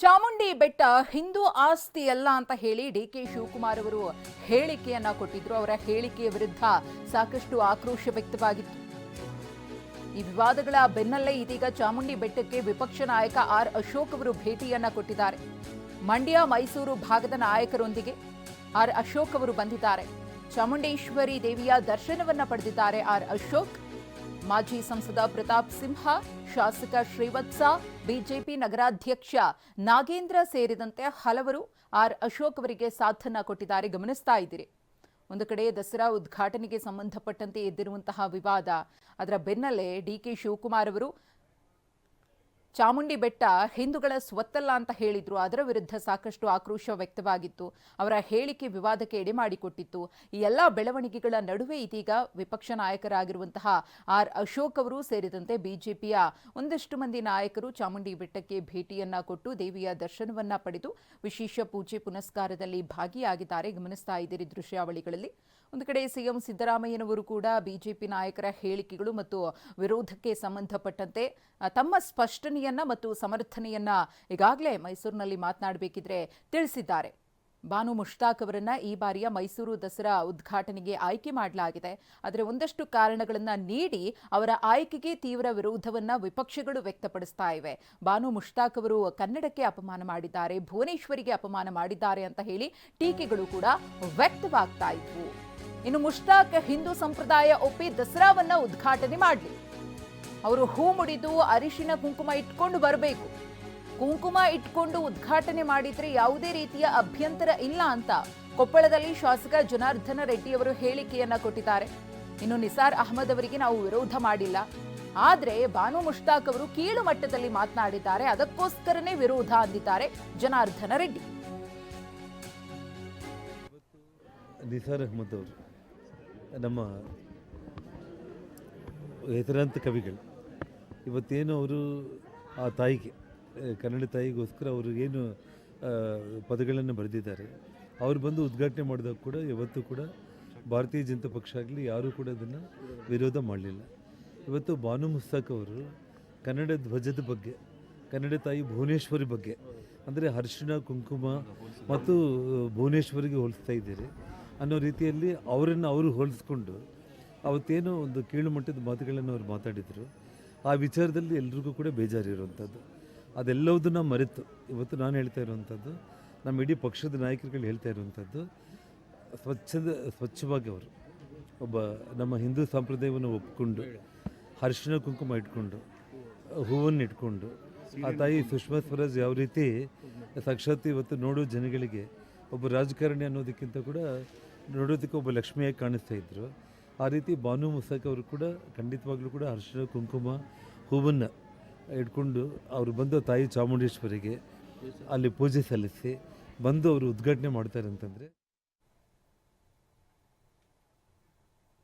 ಚಾಮುಂಡಿ ಬೆಟ್ಟ ಹಿಂದೂ ಆಸ್ತಿ ಅಲ್ಲ ಅಂತ ಹೇಳಿ ಡಿ ಕೆ ಶಿವಕುಮಾರ್ ಅವರು ಹೇಳಿಕೆಯನ್ನ ಕೊಟ್ಟಿದ್ರು. ಅವರ ಹೇಳಿಕೆಯ ವಿರುದ್ಧ ಸಾಕಷ್ಟು ಆಕ್ರೋಶ ವ್ಯಕ್ತವಾಗಿತ್ತು. ಈ ವಿವಾದಗಳ ಬೆನ್ನಲ್ಲೇ ಇದೀಗ ಚಾಮುಂಡಿ ಬೆಟ್ಟಕ್ಕೆ ವಿಪಕ್ಷ ನಾಯಕ ಆರ್ ಅಶೋಕ್ ಅವರು ಭೇಟಿಯನ್ನ ಕೊಟ್ಟಿದ್ದಾರೆ. ಮಂಡ್ಯ, ಮೈಸೂರು ಭಾಗದ ನಾಯಕರೊಂದಿಗೆ ಆರ್ ಅಶೋಕ್ ಅವರು ಬಂದಿದ್ದಾರೆ. ಚಾಮುಂಡೇಶ್ವರಿ ದೇವಿಯ ದರ್ಶನವನ್ನ ಪಡೆದಿದ್ದಾರೆ ಆರ್ ಅಶೋಕ್. ಮಾಜಿ ಸಂಸದ ಪ್ರತಾಪ್ ಸಿಂಹ, ಶಾಸಕ ಶ್ರೀವತ್ಸ, ಬಿಜೆಪಿ ನಗರಾಧ್ಯಕ್ಷ ನಾಗೇಂದ್ರ ಸೇರಿದಂತೆ ಹಲವರು ಆರ್ ಅಶೋಕ್ ಅವರಿಗೆ ಸಾಥನ್ನ ಕೊಟ್ಟಿದ್ದಾರೆ. ಗಮನಿಸ್ತಾ ಇದ್ದೀರಿ. ಒಂದು ಕಡೆ ದಸರಾ ಉದ್ಘಾಟನೆಗೆ ಸಂಬಂಧಪಟ್ಟಂತೆ ಎದ್ದಿರುವಂತಹ ವಿವಾದ, ಅದರ ಬೆನ್ನಲ್ಲೇ ಡಿ ಕೆ ಶಿವಕುಮಾರ್ ಅವರು ಚಾಮುಂಡಿ ಬೆಟ್ಟ ಹಿಂದೂಗಳ ಸ್ವತ್ತಲ್ಲ ಅಂತ ಹೇಳಿದ್ರು. ಅದರ ವಿರುದ್ಧ ಸಾಕಷ್ಟು ಆಕ್ರೋಶ ವ್ಯಕ್ತವಾಗಿತ್ತು. ಅವರ ಹೇಳಿಕೆ ವಿವಾದಕ್ಕೆ ಎಡೆ ಮಾಡಿಕೊಟ್ಟಿತ್ತು ಈ ಎಲ್ಲ ಬೆಳವಣಿಗೆಗಳ ನಡುವೆ ಇದೀಗ ವಿಪಕ್ಷ ನಾಯಕರಾಗಿರುವಂತಹ ಆರ್ ಅಶೋಕ್ ಅವರು ಸೇರಿದಂತೆ ಬಿಜೆಪಿಯ ಒಂದಷ್ಟು ಮಂದಿ ನಾಯಕರು ಚಾಮುಂಡಿ ಬೆಟ್ಟಕ್ಕೆ ಭೇಟಿಯನ್ನ ಕೊಟ್ಟು ದೇವಿಯ ದರ್ಶನವನ್ನ ಪಡೆದು ವಿಶೇಷ ಪೂಜೆ ಪುನಸ್ಕಾರದಲ್ಲಿ ಭಾಗಿಯಾಗಿದ್ದಾರೆ. ಗಮನಿಸ್ತಾ ಇದ್ದೀರಿ ದೃಶ್ಯಾವಳಿಗಳಲ್ಲಿ. ಒಂದು ಕಡೆ ಸಿಎಂ ಸಿದ್ದರಾಮಯ್ಯನವರು ಕೂಡ ಬಿಜೆಪಿ ನಾಯಕರ ಹೇಳಿಕೆಗಳು ಮತ್ತು ವಿರೋಧಕ್ಕೆ ಸಂಬಂಧಪಟ್ಟಂತೆ ತಮ್ಮ ತಮ್ಮ ಸ್ಪಷ್ಟನೆಯನ್ನ ಮತ್ತು ಸಮರ್ಥನೆಯನ್ನ ಈಗಾಗಲೇ ಮೈಸೂರಿನಲ್ಲಿ ಮಾತನಾಡಬೇಕಿದ್ರೆ ತಿಳಿಸಿದ್ದಾರೆ. ಬಾನು ಮುಷ್ತಾಕ್ ಅವರನ್ನ ಈ ಬಾರಿಯ ಮೈಸೂರು ದಸರಾ ಉದ್ಘಾಟನೆಗೆ ಆಯ್ಕೆ ಮಾಡಲಾಗಿದೆ. ಆದರೆ ಒಂದಷ್ಟು ಕಾರಣಗಳನ್ನ ನೀಡಿ ಅವರ ಆಯ್ಕೆಗೆ ತೀವ್ರ ವಿರೋಧವನ್ನ ವಿಪಕ್ಷಗಳು ವ್ಯಕ್ತಪಡಿಸ್ತಾ ಇವೆ. ಬಾನು ಮುಷ್ತಾಕ್ ಅವರು ಕನ್ನಡಕ್ಕೆ ಅಪಮಾನ ಮಾಡಿದ್ದಾರೆ, ಭುವನೇಶ್ವರಿಗೆ ಅಪಮಾನ ಮಾಡಿದ್ದಾರೆ ಅಂತ ಹೇಳಿ ಟೀಕೆಗಳು ಕೂಡ ವ್ಯಕ್ತವಾಗ್ತಾ ಇದ್ವು. ಇನ್ನು ಮುಷ್ತಾಕ್ ಹಿಂದೂ ಸಂಪ್ರದಾಯ ಒಪ್ಪಿ ದಸರಾವನ್ನ ಉದ್ಘಾಟನೆ ಮಾಡಲಿ. ಅವರು ಹೂ ಮುಡಿದು ಅರಿಶಿನ ಕುಂಕುಮ ಇಟ್ಕೊಂಡು ಬರಬೇಕು. ಕುಂಕುಮ ಇಟ್ಕೊಂಡು ಉದ್ಘಾಟನೆ ಮಾಡಿದ್ರೆ ಯಾವುದೇ ರೀತಿಯ ಅಭ್ಯಂತರ ಇಲ್ಲ ಅಂತ ಕೊಪ್ಪಳದಲ್ಲಿ ಶಾಸಕ ಜನಾರ್ದನ ರೆಡ್ಡಿ ಅವರು ಹೇಳಿಕೆಯನ್ನ ಕೊಟ್ಟಿದ್ದಾರೆ. ಇನ್ನು ನಿಸಾರ್ ಅಹಮದ್ ಅವರಿಗೆ ನಾವು ವಿರೋಧ ಮಾಡಿಲ್ಲ. ಆದ್ರೆ ಬಾನು ಮುಷ್ತಾಕ್ ಅವರು ಕೀಳು ಮಟ್ಟದಲ್ಲಿ ಮಾತನಾಡಿದ್ದಾರೆ. ಅದಕ್ಕೋಸ್ಕರನೇ ವಿರೋಧ ಅಂದಿದ್ದಾರೆ ಜನಾರ್ದನ ರೆಡ್ಡಿ. ನಿಸಾರ್ ಅಹಮದ್ ಅವರು, ನಮ್ಮ ಹೆಸರಾಂತ ಕವಿಗಳು ಇವತ್ತೇನು ಅವರು ಆ ತಾಯಿಗೆ ಕನ್ನಡ ತಾಯಿಗೋಸ್ಕರ ಅವರು ಏನು ಪದಗಳನ್ನು ಬರೆದಿದ್ದಾರೆ. ಅವ್ರು ಬಂದು ಉದ್ಘಾಟನೆ ಮಾಡಿದಾಗ ಕೂಡ ಇವತ್ತು ಕೂಡ ಭಾರತೀಯ ಜನತಾ ಪಕ್ಷ ಆಗಲಿ ಯಾರೂ ಕೂಡ ಅದನ್ನು ವಿರೋಧ ಮಾಡಲಿಲ್ಲ. ಇವತ್ತು ಭಾನು ಮುಸ್ತಾಕ್ ಅವರು ಕನ್ನಡ ಧ್ವಜದ ಬಗ್ಗೆ, ಕನ್ನಡ ತಾಯಿ ಭುವನೇಶ್ವರಿ ಬಗ್ಗೆ, ಅಂದರೆ ಹರ್ಷಣ ಕುಂಕುಮ ಮತ್ತು ಭುವನೇಶ್ವರಿಗೆ ಹೋಲಿಸ್ತಾ ಇದ್ದೀರಿ ಅನ್ನೋ ರೀತಿಯಲ್ಲಿ ಅವರನ್ನು ಅವರು ಹೋಲಿಸ್ಕೊಂಡು ಅವತ್ತೇನೋ ಒಂದು ಕೀಳುಮಟ್ಟದ ಮಾತುಗಳನ್ನು ಅವ್ರು ಮಾತಾಡಿದರು. ಆ ವಿಚಾರದಲ್ಲಿ ಎಲ್ರಿಗೂ ಕೂಡ ಬೇಜಾರಿರುವಂಥದ್ದು. ಅದೆಲ್ಲವುದನ್ನು ಮರೆತು ಇವತ್ತು ನಾನು ಹೇಳ್ತಾ ಇರುವಂಥದ್ದು, ನಮ್ಮ ಇಡೀ ಪಕ್ಷದ ನಾಯಕರುಗಳು ಹೇಳ್ತಾ ಇರುವಂಥದ್ದು, ಸ್ವಚ್ಛದ, ಸ್ವಚ್ಛವಾಗಿ ಅವರು ಒಬ್ಬ ನಮ್ಮ ಹಿಂದೂ ಸಂಪ್ರದಾಯವನ್ನು ಒಪ್ಪಿಕೊಂಡು ಅರಿಶಿಣ ಕುಂಕುಮ ಇಟ್ಕೊಂಡು, ಹೂವನ್ನು ಇಟ್ಕೊಂಡು, ಆ ತಾಯಿ ಸುಷ್ಮಾ ಸ್ವರಾಜ್ ಯಾವ ರೀತಿ ಸಾಕ್ಷಾತ್ ಇವತ್ತು ನೋಡೋ ಜನಗಳಿಗೆ ಒಬ್ಬ ರಾಜಕಾರಣಿ ಅನ್ನೋದಕ್ಕಿಂತ ಕೂಡ ನೋಡೋದಕ್ಕೆ ಒಬ್ಬ ಲಕ್ಷ್ಮಿಯಾಗಿ ಕಾಣಿಸ್ತಾ ಇದ್ರು. ಆ ರೀತಿ ಬಾನು ಮುಸಾಕ್ ಅವರು ಕೂಡ, ಖಂಡಿತವಾಗ್ಲೂ ಕೂಡ ಅರಿಶಿಣ, ಕುಂಕುಮ, ಹೂವನ್ನು ಇಟ್ಕೊಂಡು ಅವರು ಬಂದು ತಾಯಿ ಚಾಮುಂಡೇಶ್ವರಿಗೆ ಅಲ್ಲಿ ಪೂಜೆ ಸಲ್ಲಿಸಿ ಬಂದು ಅವರು ಉದ್ಘಾಟನೆ ಮಾಡ್ತಾರೆ ಅಂತಂದರೆ